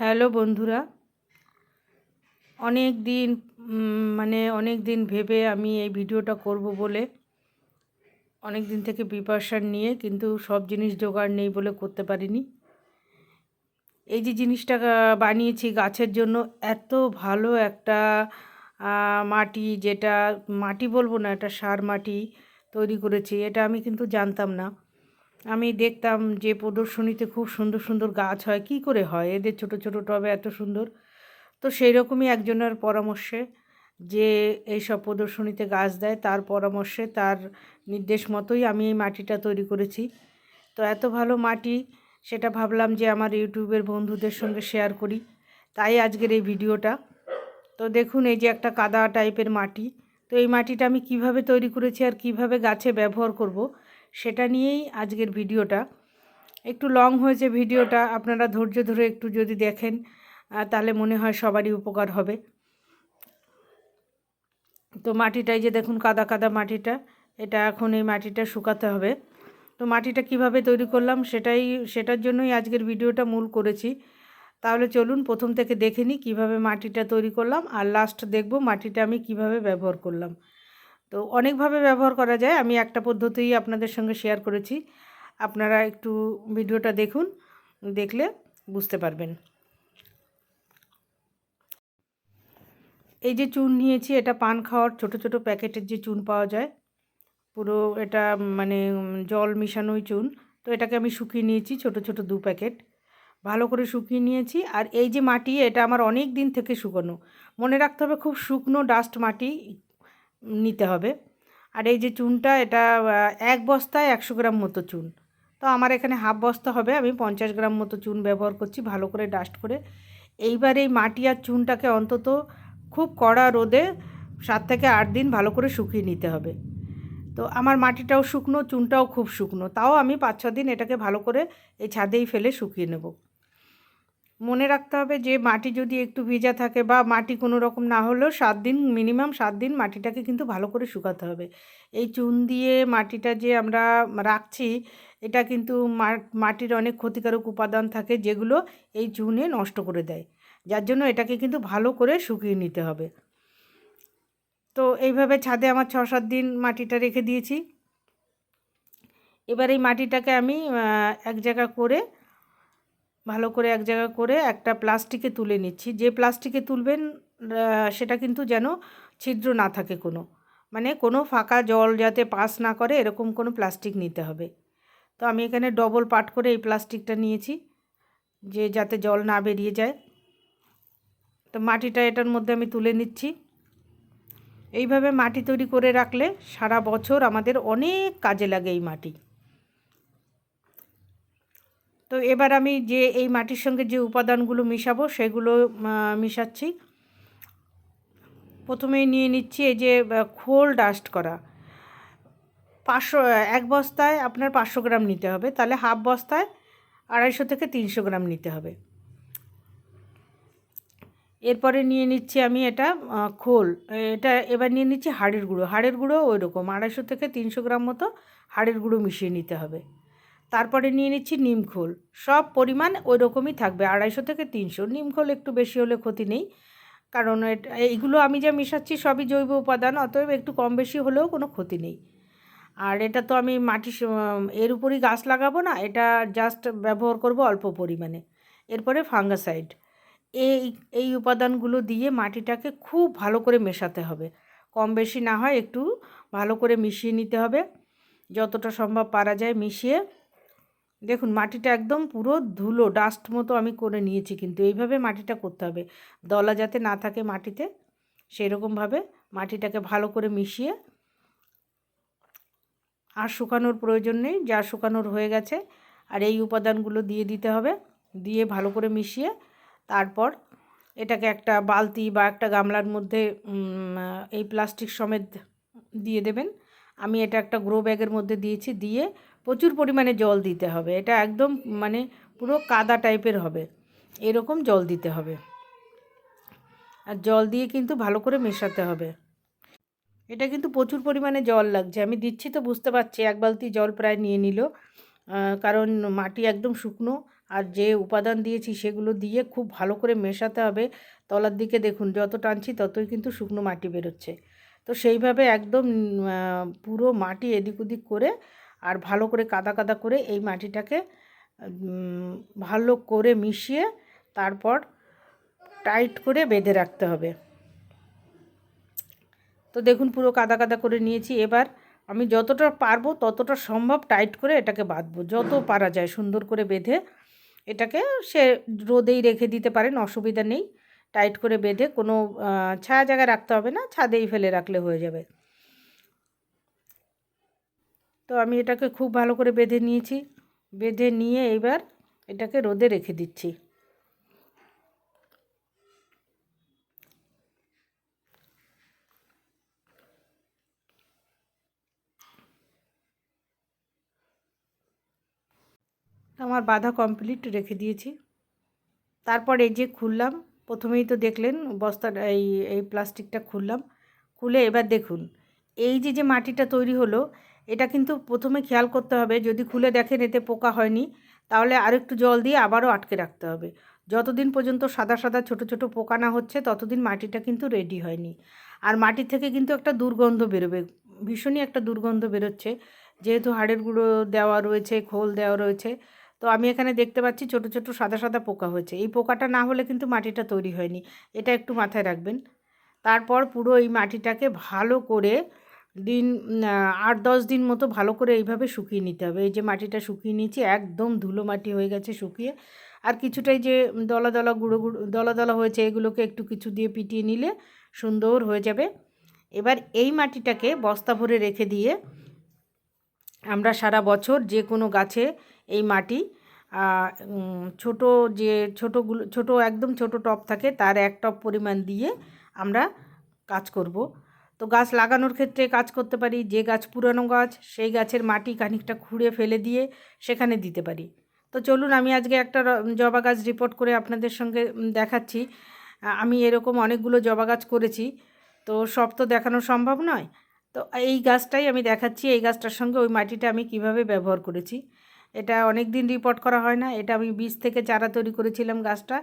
Hello বন্ধুরা। অনেক দিন মানে অনেক দিন ভেবে আমি এই ভিডিওটা করব বলে, অনেক দিন থেকে প্রিপারেশান নিয়ে কিন্তু সব জিনিস জোগাড় নেই বলে করতে পারিনি। এই যে জিনিসটা বানিয়েছি গাছের জন্য, এত ভালো একটা মাটি যেটা, মাটি বলব না, এটা সার মাটি তৈরি করেছি, এটা আমি কিন্তু জানতাম না। আমি দেখতাম যে প্রদর্শনীতে খুব সুন্দর সুন্দর গাছ হয়, কি করে হয়? এদের ছোট ছোট টবে এত সুন্দর। তো সেই রকমই একজনের পরামর্শে যে এইসব প্রদর্শনীতে গাছ দেয়, তার পরামর্শে, তার নির্দেশ মতোই আমি এই মাটিটা তৈরি করেছি। তো এত ভালো মাটি, সেটা ভাবলাম যে আমার ইউটিউবের বন্ধুদের সঙ্গে শেয়ার করি। তাই আজকের এই ভিডিওটা। তো দেখুন, এই যে একটা কাদা টাইপের মাটি। তো এই মাটিটা আমি কীভাবে তৈরি করেছি আর কীভাবে গাছে ব্যবহার করব? সেটা নিয়েই আজকের ভিডিওটা। একটু লং হয়েছে ভিডিওটা, আপনারা ধৈর্য ধরে একটু যদি দেখেন তাহলে মনে হয় সবারই উপকার হবে। তো মাটিটাই যে দেখুন কাদা কাদা মাটিটা, এটা এখন এই মাটিটা শুকাতে হবে। তো মাটিটা কীভাবে তৈরি করলাম, সেটাই, সেটার জন্যই আজকের ভিডিওটা মূল করেছি। তাহলে চলুন, প্রথম থেকে দেখে নিই কীভাবে মাটিটা তৈরি করলাম, আর লাস্ট দেখব মাটিটা আমি কীভাবে ব্যবহার করলাম। তো অনেকভাবে ব্যবহার করা যায়। আমি একটা পদ্ধতি আপনাদের সঙ্গে শেয়ার করেছি। আপনারা একটু ভিডিওটা দেখুন, দেখলে বুঝতে পারবেন। এই যে চুন নিয়েছি, এটা পান খাওয়ার ছোট ছোট প্যাকেটের যে চুন পাওয়া যায়, পুরো এটা মানে জল মিশানোই চুন। তো এটাকে আমি শুকিয়ে নিয়েছি ছোট ছোট দু প্যাকেট। ভালো করে শুকিয়ে নিয়েছি। আর এই যে মাটি, এটা আমার অনেক দিন থেকে শুকনো। মনে রাখতে হবে খুব শুকনো ডাস্ট মাটি নিতে হবে। আর এই যে চুনটা, এটা এক বস্তায় একশো গ্রাম মতো চুন। তো আমার এখানে হাফ বস্তা হবে, আমি পঞ্চাশ গ্রাম মতো চুন ব্যবহার করছি, ভালো করে ডাস্ট করে। এইবার এই মাটি আর চুনটাকে অন্তত খুব কড়া রোদে সাত থেকে আট দিন ভালো করে শুকিয়ে নিতে হবে। তো আমার মাটিটাও শুকনো, চুনটাও খুব শুকনো, তাও আমি পাঁচ ছ দিন এটাকে ভালো করে এই ছাদেই ফেলে শুকিয়ে নেব। মনে রাখতে হবে যে মাটি যদি একটু ভেজা থাকে বা মাটি কোনো রকম না হলেও সাত দিন মিনিমাম সাত দিন মাটিটাকে কিন্তু ভালো করে শুকাতে হবে। এই চুন দিয়ে মাটিটা যে আমরা রাখছি, এটা কিন্তু মাটির অনেক ক্ষতিকারক উপাদান থাকে যেগুলো এই চুনে নষ্ট করে দেয়। যার জন্য এটাকে কিন্তু ভালো করে শুকিয়ে নিতে হবে। তো এইভাবে ছাদে আমার ছ সাত দিন মাটিটা রেখে দিয়েছি। এবার এই মাটিটাকে আমি এক জায়গা করে ভালো করে এক জায়গা করে একটা প্লাস্টিকে তুলে নিচ্ছি। যে প্লাস্টিকে তুলবেন সেটা কিন্তু যেন ছিদ্র না থাকে কোনো। মানে কোনো ফাঁকা জল যাতে পাস না করে, এরকম কোনো প্লাস্টিক নিতে হবে। তো আমি এখানে ডবল পাট করে এই প্লাস্টিকটা নিয়েছি, যে যাতে জল না বেরিয়ে যায়। তো মাটিটা এটার মধ্যে আমি তুলে নিচ্ছি। এইভাবে মাটি তৈরি করে রাখলে সারা বছর আমাদের অনেক কাজে লাগে এই মাটি। তো এবার আমি যে এই মাটির সঙ্গে যে উপাদানগুলো মিশাবো, সেগুলো মিশাচ্ছি। প্রথমেই নিয়ে নিচ্ছি এই যে খোল ডাস্ট করা। পাঁচশো, এক বস্তায় আপনার পাঁচশো গ্রাম নিতে হবে, তাহলে হাফ বস্তায় আড়াইশো থেকে তিনশো গ্রাম নিতে হবে। এরপরে নিয়ে নিচ্ছি আমি এটা খোল। এটা এবার নিয়ে নিচ্ছি হাড়ের গুঁড়ো। হাড়ের গুঁড়ো ওই রকম আড়াইশো থেকে তিনশো গ্রাম মতো হাড়ের গুঁড়ো মিশিয়ে নিতে হবে। তারপরে নিয়ে নিচ্ছি নিমখোল সব পরিমাণ ওই রকমই থাকবে, আড়াইশো থেকে তিনশো। নিম খোল একটু বেশি হলে ক্ষতি নেই। কারণ এইগুলো আমি যা মিশাচ্ছি সবই জৈব উপাদান, অতএব একটু কম বেশি হলেও কোনো ক্ষতি নেই। আর এটা তো আমি মাটি এর উপরই গাছ লাগাবো না, এটা জাস্ট ব্যবহার করব অল্প পরিমাণে। এরপরে ফাঙ্গাসাইড। এই এই উপাদানগুলো দিয়ে মাটিটাকে খুব ভালো করে মেশাতে হবে। কম বেশি না হয় একটু ভালো করে মিশিয়ে নিতে হবে। যতটা সম্ভব পারা যায় মিশিয়ে দেখুন, মাটিটা একদম পুরো ধুলো ডাস্ট মতো আমি করে নিয়েছি কিন্তু এইভাবে মাটিটা করতে হবে। দলা যাতে না থাকে মাটিতে, সেরকমভাবে মাটিটাকে ভালো করে মিশিয়ে আর শুকানোর প্রয়োজন নেই, যা শুকানোর হয়ে গেছে। আর এই উপাদানগুলো দিয়ে দিতে হবে, দিয়ে ভালো করে মিশিয়ে তারপর এটাকে একটা বালতি বা একটা গামলার মধ্যে এই প্লাস্টিক সমেত দিয়ে দেবেন। আমি এটা একটা গ্রো ব্যাগের মধ্যে দিয়েছি, দিয়ে প্রচুর পরিমাণে জল দিতে হবে। এটা একদম মানে পুরো কাদা টাইপের হবে। এরকম জল দিতে হবে। আর জল দিয়ে কিন্তু ভালো করে মেশাতে হবে। এটা কিন্তু প্রচুর পরিমাণে জল লাগছে। আমি দিচ্ছি তো, বুঝতে পারছি। এক বালতি জল প্রায় নিয়ে নিল। কারণ মাটি একদম শুকনো। আর যে উপাদান দিয়েছি সেগুলো দিয়ে খুব ভালো করে মেশাতে হবে। তলার দিকে দেখুন, যত টানছি ততই কিন্তু শুকনো মাটি বেরোচ্ছে। তো সেইভাবে একদম পুরো মাটি এদিক ওদিক করে আর ভালো করে কাদা কাদা করে এই মাটিটাকে ভালো করে মিশিয়ে তারপর টাইট করে বেঁধে রাখতে হবে। তো দেখুন পুরো কাদা কাদা করে নিয়েছি। এবার আমি যতটা পারব ততটা সম্ভব টাইট করে এটাকে বাঁধবো। যত পারা যায় সুন্দর করে বেঁধে এটাকে সে রোদেই রেখে দিতে পারেন, অসুবিধা নেই। টাইট করে বেঁধে কোনো ছায়া জায়গায় রাখতে হবে না, ছাদেই ফেলে রাখলে হয়ে যাবে। তো আমি এটাকে খুব ভালো করে বেঁধে নিয়েছি। বেঁধে নিয়ে এবার এটাকে রোদে রেখে দিচ্ছি। আমার বাধা কমপ্লিট রেখে দিয়েছি। তারপর এই যে খুললাম, প্রথমেই তো দেখলেন বস্তাটা এই এই প্লাস্টিকটা খুললাম। খুলে এবার দেখুন, এই যে যে মাটিটা তৈরি হলো এটা কিন্তু প্রথমে খেয়াল করতে হবে, যদি খুলে দেখেন এতে পোকা হয়নি, তাহলে আর একটু জল দিয়ে আবারও আটকে রাখতে হবে। যতদিন পর্যন্ত সাদা সাদা ছোট ছোট পোকা না হচ্ছে, ততদিন মাটিটা কিন্তু রেডি হয়নি। আর মাটির থেকে কিন্তু একটা দুর্গন্ধ বেরোবে, ভীষণই একটা দুর্গন্ধ বেরোচ্ছে। যেহেতু হাড়ের গুঁড়ো দেওয়া রয়েছে, খোল দেওয়া রয়েছে, তো আমি এখানে দেখতে পাচ্ছি ছোট ছোট সাদা সাদা পোকা হয়েছে। এই পোকাটা না হলে কিন্তু মাটিটা তৈরি হয়নি, এটা একটু মাথায় রাখবেন। তারপর পুরো এই মাটিটাকে ভালো করে দিন আট, দশ দিন মতো ভালো করে এইভাবে শুকিয়ে নিতে হবে। এই যে মাটিটা শুকিয়ে নিয়েছি, একদম ধুলো মাটি হয়ে গেছে শুকিয়ে। আর কিছুটাই যে দলা দলা গুঁড়ো গুঁড়ো, দলা দলা হয়েছে, এগুলোকে একটু কিছু দিয়ে পিটিয়ে নিলে সুন্দর হয়ে যাবে। এবার এই মাটিটাকে বস্তা ভরে রেখে দিয়ে আমরা সারা বছর যে কোনো গাছে এই মাটি ছোট যে ছোটোগুলো, ছোট একদম ছোট টপ থাকে, তার এক টপ পরিমাণ দিয়ে আমরা কাজ করব। তো গাছ লাগানোর ক্ষেত্রে কাজ করতে পারি, যে গাছ পুরানো গাছ সেই গাছের মাটি খানিকটা খুঁড়ে ফেলে দিয়ে সেখানে দিতে পারি। তো চলুন আমি আজকে একটা জবা গাছ রিপোর্ট করে আপনাদের সঙ্গে দেখাচ্ছি। আমি এরকম অনেকগুলো জবা গাছ করেছি, তো সব তো দেখানো সম্ভব নয়। তো এই গাছটাই আমি দেখাচ্ছি, এই গাছটার সঙ্গে ওই মাটিটা আমি কীভাবে ব্যবহার করেছি। এটা অনেক দিন রিপোর্ট করা হয় না, এটা আমি বীজ থেকে চারা তৈরি করেছিলাম গাছটা।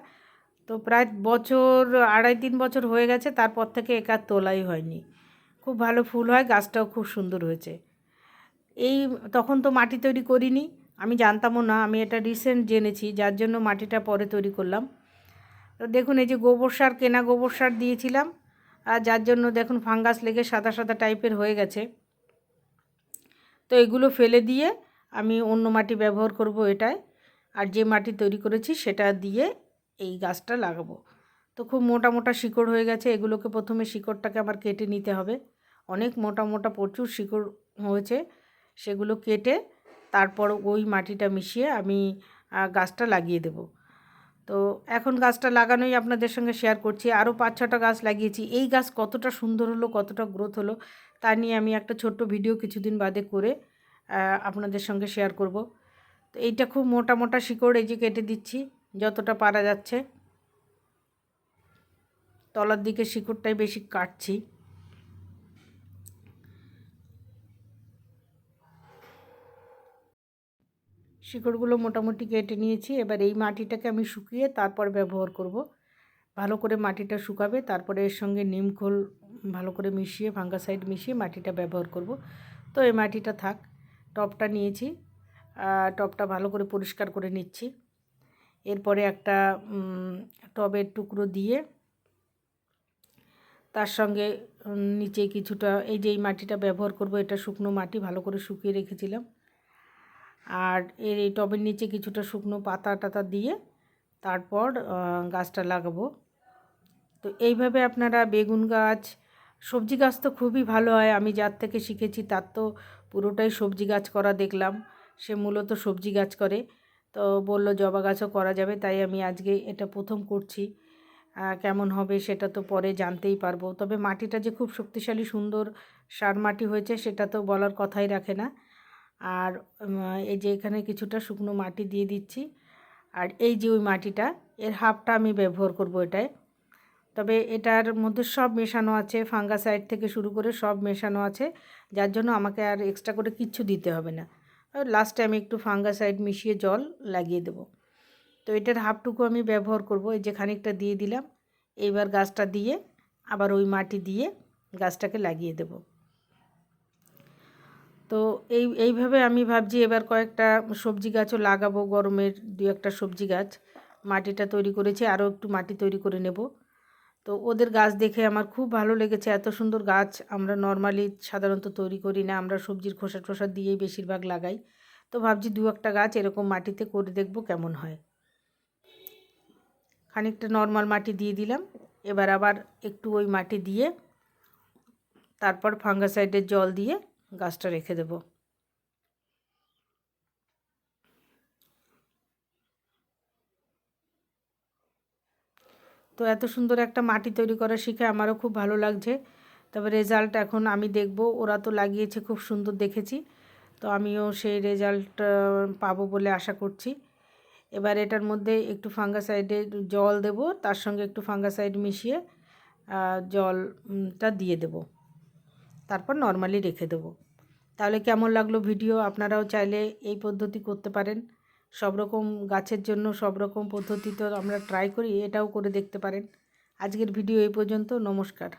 তো প্রায় বছর, আড়াই তিন বছর হয়ে গেছে, তারপর থেকে একার তোলাই হয়নি। খুব ভালো ফুল হয়, গাছটাও খুব সুন্দর হয়েছে। এই তখন তো মাটি তৈরি করিনি, আমি জানতামও না, আমি এটা রিসেন্ট জেনেছি, যার জন্য মাটিটা পরে তৈরি করলাম। তো দেখুন, এই যে গোবর সার, কেনা গোবর সার দিয়েছিলাম, আর যার জন্য দেখুন ফাঙ্গাস লেগে সাদা সাদা টাইপের হয়ে গেছে। তো এগুলো ফেলে দিয়ে আমি অন্য মাটি ব্যবহার করব এটায়, আর যে মাটি তৈরি করেছি সেটা দিয়ে এই গাছটা লাগাবো। তো খুব মোটা মোটা শিকড় হয়ে গেছে, এগুলোকে প্রথমে শিকড়টাকে আবার কেটে নিতে হবে। অনেক মোটা মোটা প্রচুর শিকড় হয়েছে, সেগুলো কেটে তারপর ওই মাটিটা মিশিয়ে আমি গাছটা লাগিয়ে দেব। তো এখন গাছটা লাগানোই আপনাদের সঙ্গে শেয়ার করছি। আরও পাঁচ ছটা গাছ লাগিয়েছি। এই গাছ কতটা সুন্দর হলো, কতটা গ্রোথ হলো, তা নিয়ে আমি একটা ছোট্ট ভিডিও কিছুদিন বাদে করে আপনাদের সঙ্গে শেয়ার করব। তো এইটা খুব মোটা মোটা শিকড়, এই যে কেটে দিচ্ছি, যতটা পারা যাচ্ছে। তলার দিকে শিকড়টাই বেশি কাটছি। শিকড়গুলো মোটামুটি কেটে নিয়েছি। এবার এই মাটিটাকে আমি শুকিয়ে তারপর ব্যবহার করব। ভালো করে মাটিটা শুকাবে, তারপরে এর সঙ্গে নিমখোল ভালো করে মিশিয়ে, ফাঙ্গাসাইড মিশিয়ে মাটিটা ব্যবহার করব। তো এই মাটিটা থাক, টপটা নিয়েছি টপটা ভালো করে পরিষ্কার করে নিচ্ছি। এরপরে একটা টবের টুকরো দিয়ে তার সঙ্গে নিচে কিছুটা, এই যে এই মাটিটা ব্যবহার করব, এটা শুকনো মাটি, ভালো করে শুকিয়ে রেখেছিলাম। আর এর এই টবের নিচে কিছুটা শুকনো পাতা টাতা দিয়ে তারপর গাছটা লাগাবো। তো এইভাবে আপনারা বেগুন গাছ, সবজি গাছ তো খুবই ভালো হয়, আমি যার থেকে শিখেছি তার তো পুরোটাই সবজি গাছ করা দেখলাম। সে মূলত সবজি গাছ করে। তো বলল, জবা গাছও করা যাবে। তাই আমি আজকে এটা প্রথম করছি। কেমন হবে সেটা তো পরে জানতেই পারব। তবে মাটিটা যে খুব শক্তিশালী সুন্দর সার মাটি হয়েছে সেটা তো বলার কথাই রাখে না। আর এই যে এখানে কিছুটা শুকনো মাটি দিয়ে দিচ্ছি। আর এই যে ওই মাটিটা, এর হাফটা আমি ব্যবহার করব এটায়। তবে এটার মধ্যে সব মেশানো আছে, ফাঙ্গাসাইড থেকে শুরু করে সব মেশানো আছে। যার জন্য আমাকে আর এক্সট্রা করে কিচ্ছু দিতে হবে না। লাস্টে আমি একটু ফাঙ্গাসাইড মিশিয়ে জল লাগিয়ে দেব। তো এটার হাফটুকু আমি ব্যবহার করব, এই যে খানিকটা দিয়ে দিলাম। এইবার গাছটা দিয়ে, আবার ওই মাটি দিয়ে গাছটাকে লাগিয়ে দেব। তো এই, এইভাবে আমি ভাবছি এবার কয়েকটা সবজি গাছও লাগাবো, গরমের দু একটা সবজি গাছ। মাটিটা তৈরি করেছি, আরও একটু মাটি তৈরি করে নেব। তো ওদের গাছ দেখে আমার খুব ভালো লেগেছে, এত সুন্দর গাছ। আমরা নর্মালি সাধারণত তৈরি করি না, আমরা সবজির খোসা টোসা দিয়েই বেশিরভাগ লাগাই। তো ভাবছি দু একটা গাছ এরকম মাটিতে করে দেখব কেমন হয়। খানিকটা নর্মাল মাটি দিয়ে দিলাম, এবার আবার একটু ওই মাটি দিয়ে, তারপর ফাঙ্গাসাইডের জল দিয়ে গাছটা রেখে দেব। তো এত সুন্দর একটা মাটি তৈরি করা শিখে আমারও খুব ভালো লাগছে। তবে রেজাল্ট এখন আমি দেখব। ওরা তো লাগিয়েছে, খুব সুন্দর দেখেছি। তো আমিও সেই রেজাল্ট পাবো বলে আশা করছি। এবার এটার মধ্যে একটু ফাঙ্গাসাইডে জল দেব। তার সঙ্গে একটু ফাঙ্গাসাইড মিশিয়ে জলটা দিয়ে দেব। তারপর নর্মালি রেখে দেব। তাহলে কেমন লাগল ভিডিও আপনারাও চাইলে এই পদ্ধতি করতে পারেন। সব রকম গাছের জন্য সব রকম পদ্ধতি তো আমরা ট্রাই করি, এটাও করে দেখতে পারেন। আজকের ভিডিও এই পর্যন্ত, নমস্কার।